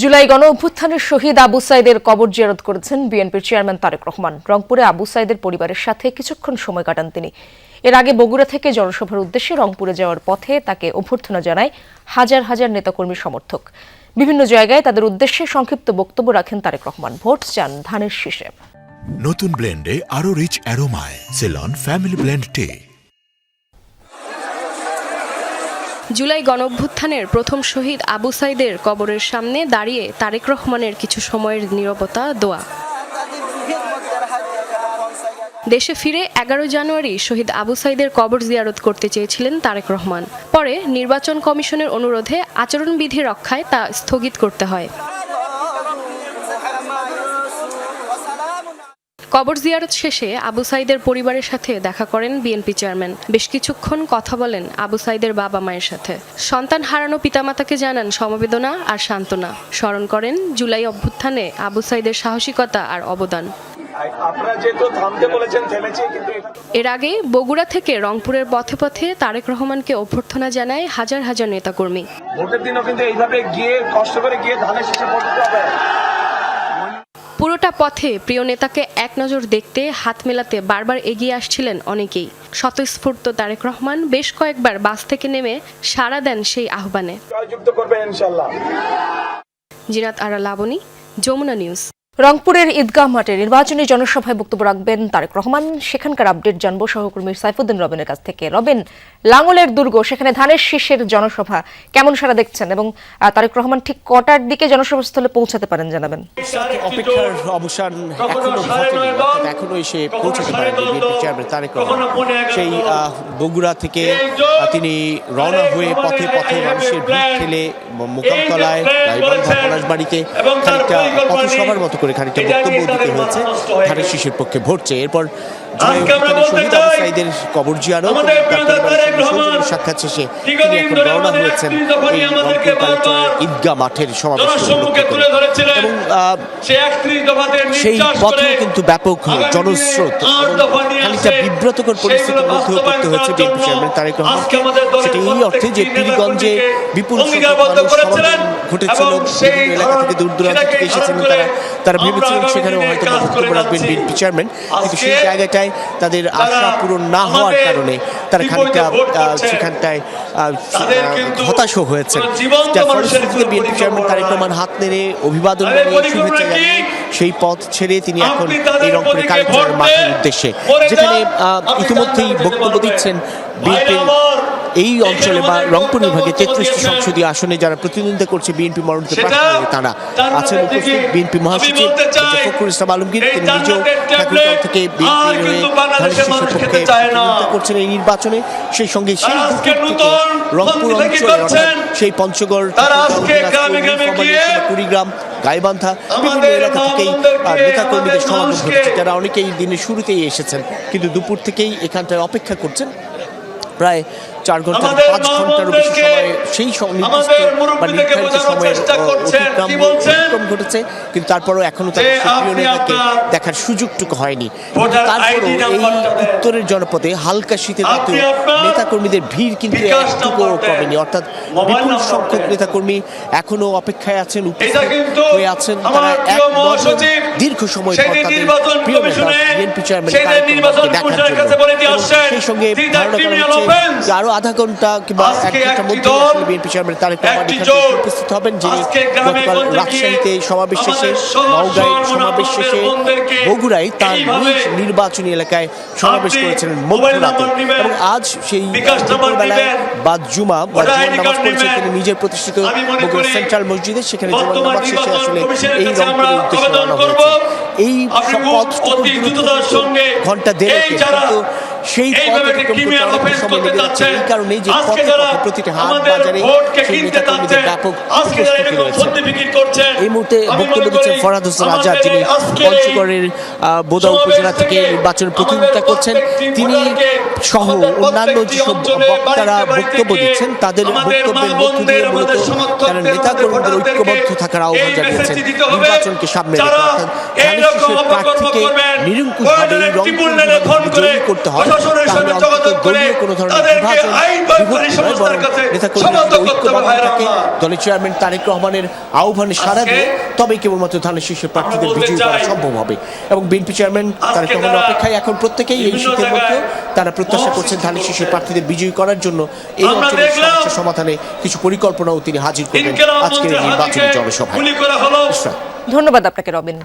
জুলাই গণ অভ্যুত্থানের শহীদ আবু সাইদের কবর জিয়ারত করেছেন বিএনপির চেয়ারম্যান তারেক রহমান। রংপুরে আবু সাইদের পরিবারের সাথে কিছুক্ষণ সময় কাটান তিনি। এর আগে বগুড়া থেকে জনসভার উদ্দেশ্যে রংপুরে যাওয়ার পথে তাকে অভ্যর্থনা জানায় হাজার হাজার নেতাকর্মী সমর্থক। বিভিন্ন জায়গায় তাদের উদ্দেশ্যে সংক্ষিপ্ত বক্তব্য রাখেন তারেক রহমান। ভোট চান ধানের শীষে। নতুন ব্লেন্ডে আরও rich অ্যারোমায় Ceylon family blend tea July গণঅভ্যুত্থানের প্রথম শহীদ আবু সাইদের কবরের সামনে দাঁড়িয়ে তারেক রহমানের কিছু সময়ের নিরবতা দোয়া। দেশে ফিরে এগারো জানুয়ারি শহীদ আবু সাইদের কবর জিয়ারত করতে চেয়েছিলেন তারেক রহমান। পরে নির্বাচন কমিশনের অনুরোধে আচরণবিধি রক্ষায় তা স্থগিত করতে হয়। কবর জিয়ারত শেষে আবু সাইদের পরিবারের সাথে দেখা করেন বিএনপি চেয়ারম্যান। বেশ কিছুক্ষণ কথা বলেন আবু সাইদের বাবা মায়ের সাথে। সন্তান হারানো পিতামাতাকে জানান সমবেদনা আর সান্ত্বনা। স্মরণ করেন জুলাই অভ্যুত্থানে আবু সাইদের সাহসিকতা আর অবদান। এর আগে বগুড়া থেকে রংপুরের পথে পথে তারেক রহমানকে অভ্যর্থনা জানায় হাজার হাজার নেতাকর্মী। ভোটের দিনও কিন্তু এইভাবে গিয়ে কষ্ট করে গিয়ে ধানের শেষে ভোট পুরোটা পথে প্রিয় নেতাকে এক নজর দেখতে হাত মেলাতে বারবার এগিয়ে আসছিলেন অনেকেই। স্বতঃস্ফূর্ত তারেক রহমান বেশ কয়েকবার বাস থেকে নেমে সাড়া দেন সেই আহ্বানে। জিনাত আরা লাবনী যমুনা নিউজ। রংপুরের ঈদগাহ মাঠে নির্বাচনী জনসভায় বক্তব্য রাখবেন তারেক রহমান। সেখানকার আপডেট জানব সহকর্মী সাইফুদ্দিন রবেনের কাছ থেকে। রবেন লাঙ্গলের দুর্গ সেখানে ধানের শীষের জনসভা কেমন সারা দেখছেন? এবং তারেক রহমান ঠিক কটার দিকে জনসভাস্থলে পৌঁছাতে পারেন জানাবেন। অপেক্ষার অবসান এখনও এখনও এসে পৌঁছাতে চেয়ারম্যান তারেক রহমান। সেই আহ, বগুড়া থেকে তিনি রওনা হয়ে পথে পথে মানুষের ভিড় ঠেলে মোকামতলায় পলাশবাড়িতে খানিকটা পথসভার মতো করে খানিকটা বক্তব্য দিতে হয়েছে। ধানের শিশুর পক্ষে ভোট চেয়ে এরপর সাইদের কবর জিয়ারত সাক্ষাৎ শেষে তিনি এখন রওনা হয়েছেন ঈদগাহ মাঠের সমাবেশ। এবং সেই পথেও কিন্তু ব্যাপক জনস্রোত খানিকটা বিব্রতকর পরিস্থিতির মধ্যেও পড়তে হয়েছে বিএনপি চেয়ারম্যান তারেক রহমান। সেটা এই অর্থে যে পীরগঞ্জে বিপুল ঘটেছিল এলাকা থেকে দূর দূরান্ত থেকে এসেছিলেন তারা। তারা ভেবেছিলেন সেখানেও হয়তো বক্তব্য রাখবেন বিএনপি চেয়ারম্যান। কিন্তু সেই জায়গাটায় তাদের আশা পূরণ না হওয়ার কারণে তারা খানিকটা সেখানটায় হতাশও হয়েছে বিএনপি চেয়ারম্যান তারেক রহমান হাত নেড়ে অভিবাদন শুভেচ্ছা জানিয়ে সেই পথ ছেড়ে তিনি এখন এই রংপুরের কালেক্টরের মাঠের উদ্দেশ্যে। যেখানে আহ, ইতিমধ্যেই বক্তব্য দিচ্ছেন বিএনপির এই অঞ্চলে বা রংপুর বিভাগে তেত্রিশটি সংসদীয় আসনে যারা প্রতিদ্বন্দ্বিতা করছে বিএনপি মনোনীত প্রার্থী তারা আছেন। উপস্থিত বিএনপি মহাসচিব ফখরুল ইসলাম আলমগীর তিনি নিজেও ঠাকুরগাঁও থেকে বিএনপি করছেন এই নির্বাচনে। সেই সঙ্গে সেই রংপুর অঞ্চলে অর্থাৎ সেই পঞ্চগড় কুড়িগ্রাম গাইবান্ধা বিভিন্ন এলাকা থেকেই নেতাকর্মীদের সমাগম ঘটেছে যারা অনেকেই দিনের শুরুতেই এসেছেন কিন্তু দুপুর থেকেই এখানটায় অপেক্ষা করছেন। প্রায় চার ঘণ্টা পাঁচ ঘন্টারও বেশি মামুনদেরকে সময় সেই নির্দিষ্ট বা নির্ধারিত সময়ের। অতিক্রম? অতিক্রম ঘটেছে কিন্তু তারপরেও এখনও নেতাকে দেখার সুযোগটুকু হয়নি তারপরেও এই উত্তরের জনপদে হালকা রাতেও আপনার নেতাকর্মীদের ভিড় কিন্তু একটুকুও কমেনি অর্থাৎ বিপুল সংখ্যক দেন। নেতাকর্মী এখনও অপেক্ষায় আছেন হয়ে আছেন তারা এক দীর্ঘ সময় পর তাদের প্রিয় নেতা বিএনপি চেয়ারম্যান দেখার জন্য সেই সঙ্গে ধারণা করা হচ্ছে offense। আধা ঘণ্টা কিংবা এক ঘণ্টার মধ্যে আসলে বিএনপি চেয়ারম্যান তারেক রহমান উপস্থিত হবেন যিনি গতকাল রাজশাহীতে সমাবেশ শেষে নওগাঁয় সমাবেশ শেষে বগুড়ায় তার নিজ নির্বাচনী এলাকায় সমাবেশ করেছিলেন মধ্যরাতে এবং আজ সেই দুপুরবেলায় বাদ জুমা বা জুমার নামাজ পড়েছেন তিনি নিজের প্রতিষ্ঠিত বগুড়া সেন্ট্রাল মসজিদে সেখানে জুমার নামাজ শেষে আসলে এই রংপুরের উদ্দেশ্যে রওনা হয়েছে। এই পথটুকু দ্রুততার সঙ্গে ঘণ্টা কিন্তু সেই এইভাবে একটা করতে যাচ্ছে এই কারণেই যে আজকে যারা প্রতিটি হাট বাজারে ভোটকে কিনতে আজকে যারা এরকম বিক্রি এই মুহূর্তে বক্তব্য দিচ্ছেন ফরহাদ হোসেন আজাদ যিনি পঞ্চগড়ের বোদা উপজেলা থেকে নির্বাচন প্রতিনিধিত্ব করছেন। তিনি সহ অন্যান্য যেসব বক্তারা বক্তব্য দিচ্ছেন তাদের বক্তব্যের মধ্য দিয়ে মূলত তারা নেতাকর্মীদের ঐক্যবদ্ধ থাকার আহ্বান জানিয়েছেন। নির্বাচনকে সামনে রেখে অর্থাৎ ধানের শীষের নিরঙ্কুশভাবে রংপুর বিভাগে যদি জয়ী করতে হয়। তাহলে অন্তত দলীয় কোনো ধরনের বিভাজন বিভক্তি নয় বরং নেতাকর্মীরা যদি দলের চেয়ারম্যান তারেক রহমানের আহ্বানে সাড়া দিয়ে তবে কেবলমাত্র ধানের শীর্ষের প্রার্থীদের বিজয়ী করা সম্ভব হবে। এবং বিএনপি চেয়ারম্যান তারেক রহমানের অপেক্ষায় এখন প্রত্যেকেই এই শীতের মধ্যে তারা প্রত্যাশা করছেন ধানের শীর্ষের প্রার্থীদের বিজয়ী করার জন্য। এই অঞ্চলের সমস্যা সমাধানে কিছু পরিকল্পনাও তিনি হাজির করবেন আজকের নির্বাচনী জনসভায়। ধন্যবাদ আপনাকে রবিন।